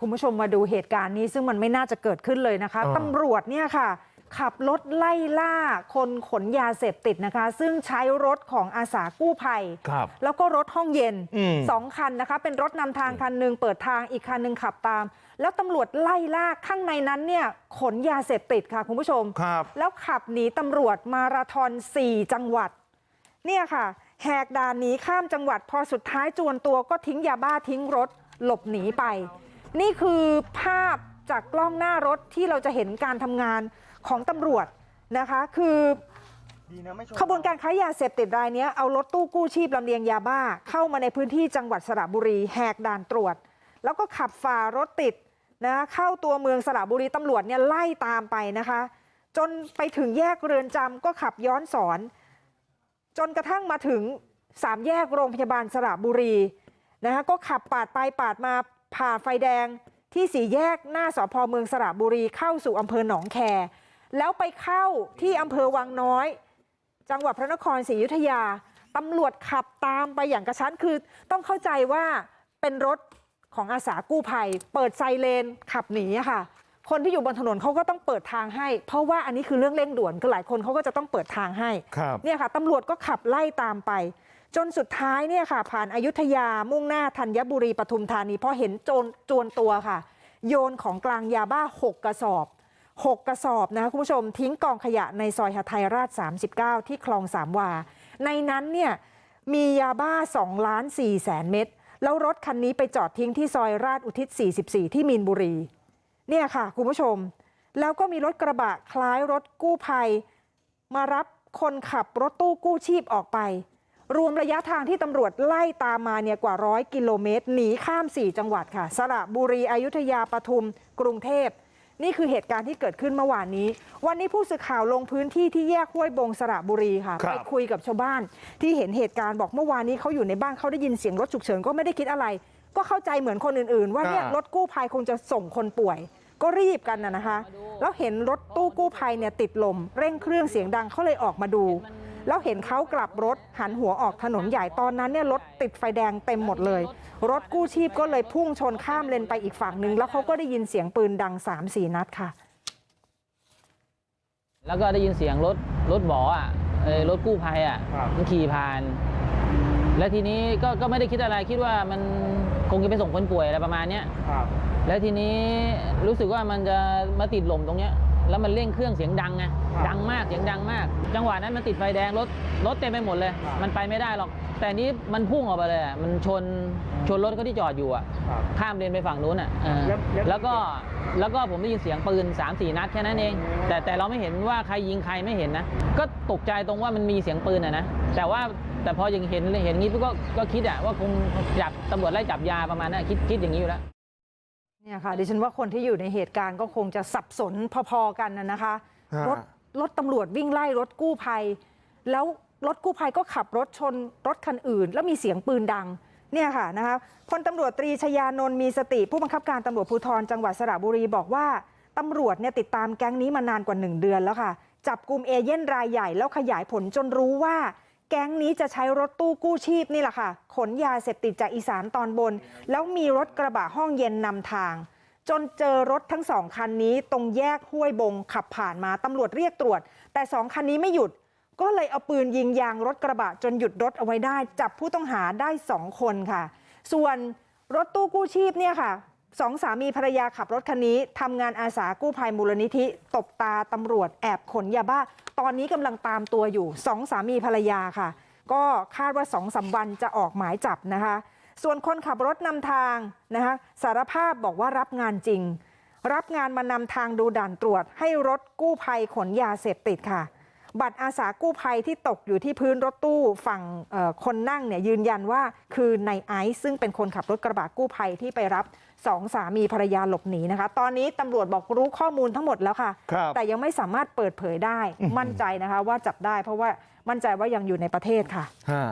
คุณผู้ชมมาดูเหตุการณ์นี้ซึ่งมันไม่น่าจะเกิดขึ้นเลยนะคะเออตำรวจเนี่ยค่ะขับรถไล่ล่าคนขนยาเสพติดนะคะซึ่งใช้รถของอาสากู้ภัยครับแล้วก็รถห้องเย็นอืมสองคันนะคะเป็นรถนำทางคันหนึ่งเปิดทางอีกคันหนึ่งขับตาม แล้วตำรวจไล่ล่าข้างในนั้นเนี่ยขนยาเสพติดค่ะคุณผู้ชมครับแล้วขับหนีตำรวจมาราธอน4จังหวัดเนี่ยค่ะแหกด่านหนีข้ามจังหวัดพอสุดท้ายจวนตัวก็ทิ้งยาบ้าทิ้งรถหลบหนีไป นี่คือภาพจากกล้องหน้ารถที่เราจะเห็นการทำงานของตำรวจนะคะคือขบวนการค้ายาเสพติดรายนี้เอารถตู้กู้ชีพลำเลียงยาบ้าเข้ามาในพื้นที่จังหวัดสระบุรีแหกด่านตรวจ แล้วก็ขับฝ่ารถติดนะเข้าตัวเมืองสระบุรีตำรวจเนี่ยไล่ตามไปนะคะ จนไปถึงแยกเรือนจำก็ขับย้อนสอน จนกระทั่งมาถึงสามแยกโรงพยาบาลสระบุรีนะคะก็ขับปาดไปปาดมา ผ่าไฟแดงที่สี่แยกหน้าสพเมืองสระบุรีเข้าสู่อำเภอหนองแคแล้วไปเข้าที่อำเภอวังน้อย จังหวัดพระนครศรีอยุธยาตำรวจขับตามไปอย่างกระชั้นคือต้องเข้าใจว่าเป็นรถของอาสากู้ภัย เปิดไซเรนขับหนีอะค่ะ คนที่อยู่บนถนนเขาก็ต้องเปิดทางให้ เพราะว่าอันนี้คือเรื่องเร่งด่วนคือหลายคนเขาก็จะต้องเปิดทางให้ครับเนี่ยค่ะตำรวจก็ขับไล่ตามไป จนสุดท้ายเนี่ยค่ะผ่านอายุทยามุ่งหน้าธัญบุรีปทุมธานีพอเห็นโจรจวนตัวค่ะ โยนของกลางยาบ้า 6 กระสอบ 6 กระสอบนะคะคุณผู้ชมทิ้งกองขยะในซอยหทัยราช 39 ที่คลองสามวา ในนั้นเนี่ยมียาบ้า2ล้าน4แสนเม็ดแล้วรถคันนี้ไปจอดทิ้งที่ซอยราชอุทิศ 44 ที่มีนบุรี เนี่ยค่ะคุณผู้ชม แล้วก็มีรถกระบะคล้ายรถกู้ภัย มารับคนขับรถตู้กู้ชีพออกไป รวมระยะทางที่ตำรวจไล่ตามมาเนี่ยกว่าร้อยกิโลเมตรหนีข้าม 4 จังหวัดค่ะ สระบุรีอยุธยาปทุม กรุงเทพ นี่คือเหตุการณ์ที่เกิดขึ้นเมื่อวานนี้ วันนี้ผู้สื่อข่าวลงพื้นที่ที่แยกห้วยบงสระบุรีค่ะครับไปคุยกับชาวบ้าน ที่เห็นเหตุการณ์บอกเมื่อวานนี้เขาอยู่ในบ้านเขาได้ยินเสียงรถฉุกเฉินก็ไม่ได้คิดอะไร ก็เข้าใจเหมือนคนอื่นๆ ว่าเนี่ยอ่ารรถกู้ภัยคงจะส่งคนป่วยก็รีบกันนะนะคะ แล้วเห็นรถตู้กู้ภัยเนี่ยติดลม เร่งเครื่องเสียงดังเขาเลยออกมาดู แล้วเห็นเขากลับรถหันหัวออกถนนใหญ่ตอนนั้นเนี่ยรถติดไฟแดงเต็มหมดเลย รถกู้ชีพก็เลยพุ่งชนข้ามเลนไปอีกฝั่งหนึ่งแล้วเขาก็ได้ยินเสียงปืนดัง3-4นัดค่ะ แล้วก็ได้ยินเสียงรถรถบออะเออรถกู้ภัยอะครับ มันขี่ผ่าน แล้วทีนี้ก็ก็ไม่ได้คิดอะไรคิดว่ามันคงจะไปส่งคนป่วยอะไรประมาณเนี้ย ครับ แล้วทีนี้รู้สึกว่ามันจะมาติดลมตรงเนี้ย แล้วมันเร่งเครื่องเสียงดังไงครับดังมากเสียงดังมาก จังหวะนั้นมันติดไฟแดงรถรถเต็มไปหมดเลยครับมันไปไม่ได้หรอก แต่นี้มันพุ่งออกไปเลยอะมันชนชนรถเขาที่จอดอยู่อะครับข้ามเลนไปฝั่งนู้นอะเออแล้วแล้วแล้วก็แล้วก็ผมได้ยินเสียงปืน3ามสี่นัดแค่นั้นเอง แต่แต่เราไม่เห็นว่าใครยิงใครไม่เห็นนะ ก็ตกใจตรงว่ามันมีเสียงปืนอะนะแต่ว่าแต่พอยังเห็นเห็นงี้ปุ๊บก็ก็คิดอะว่าคงจับตำรวจไล่จับยาประมาณนั้นคิดคิดอย่างนี้อยู่แล้ว เนี่ยค่ะดิฉันว่าคนที่อยู่ในเหตุการณ์ก็คงจะสับสนพอๆกันนะนะคะฮะรถรถตำรวจวิ่งไล่รถกู้ภัย แล้วรถกู้ภัยก็ขับรถชนรถคันอื่น แล้วมีเสียงปืนดังเนี่ยค่ะนะคะพลตำรวจตรีชยานนท์มีสติผู้บังคับการตำรวจภูธรจังหวัดสระบุรีบอกว่าตำรวจเนี่ยติดตามแก๊งนี้มานานกว่า 1 เดือนแล้วค่ะ จับกลุ่มเอเย่นรายใหญ่แล้วขยายผลจนรู้ว่า แก๊งนี้จะใช้รถตู้กู้ชีพนี่แหละค่ะขนยาเสพติดจากอีสานตอนบน แล้วมีรถกระบะห้องเย็นนำทาง จนเจอรถทั้งสองคันนี้ตรงแยกห้วยบงขับผ่านมาตำรวจเรียกตรวจ แต่สองคันนี้ไม่หยุด ก็เลยเอาปืนยิงยางรถกระบะจนหยุดรถเอาไว้ได้ จับผู้ต้องหาได้สองคนค่ะ ส่วนรถตู้กู้ชีพเนี่ยค่ะ สองสามีภรรยาขับรถคันนี้ทำงานอาสากู้ภัยมูลนิธิตบตาตำรวจแอบขนยาบ้าตอนนี้กำลังตามตัวอยู่สองสามีภรรยาค่ะ ก็คาดว่าสองสามวันจะออกหมายจับนะคะ ส่วนคนขับรถนำทางนะคะสารภาพบอกว่ารับงานจริง รับงานมานำทางดูด่านตรวจให้รถกู้ภัยขนยาเสพติดค่ะ บัตรอาสากู้ภัยที่ตกอยู่ที่พื้นรถตู้ฝั่งคนนั่งเนี่ยยืนยันว่าคือในไอซ์ซึ่งเป็นคนขับรถกระบะกู้ภัยที่ไปรับสองสามีภรรยาหลบหนีนะคะ ตอนนี้ตำรวจบอกรู้ข้อมูลทั้งหมดแล้วค่ะคแต่ยังไม่สามารถเปิดเผยได้มั่นใจนะคะว่าจับได้เพราะว่ามั่นใจว่ายังอยู่ในประเทศค่ะะ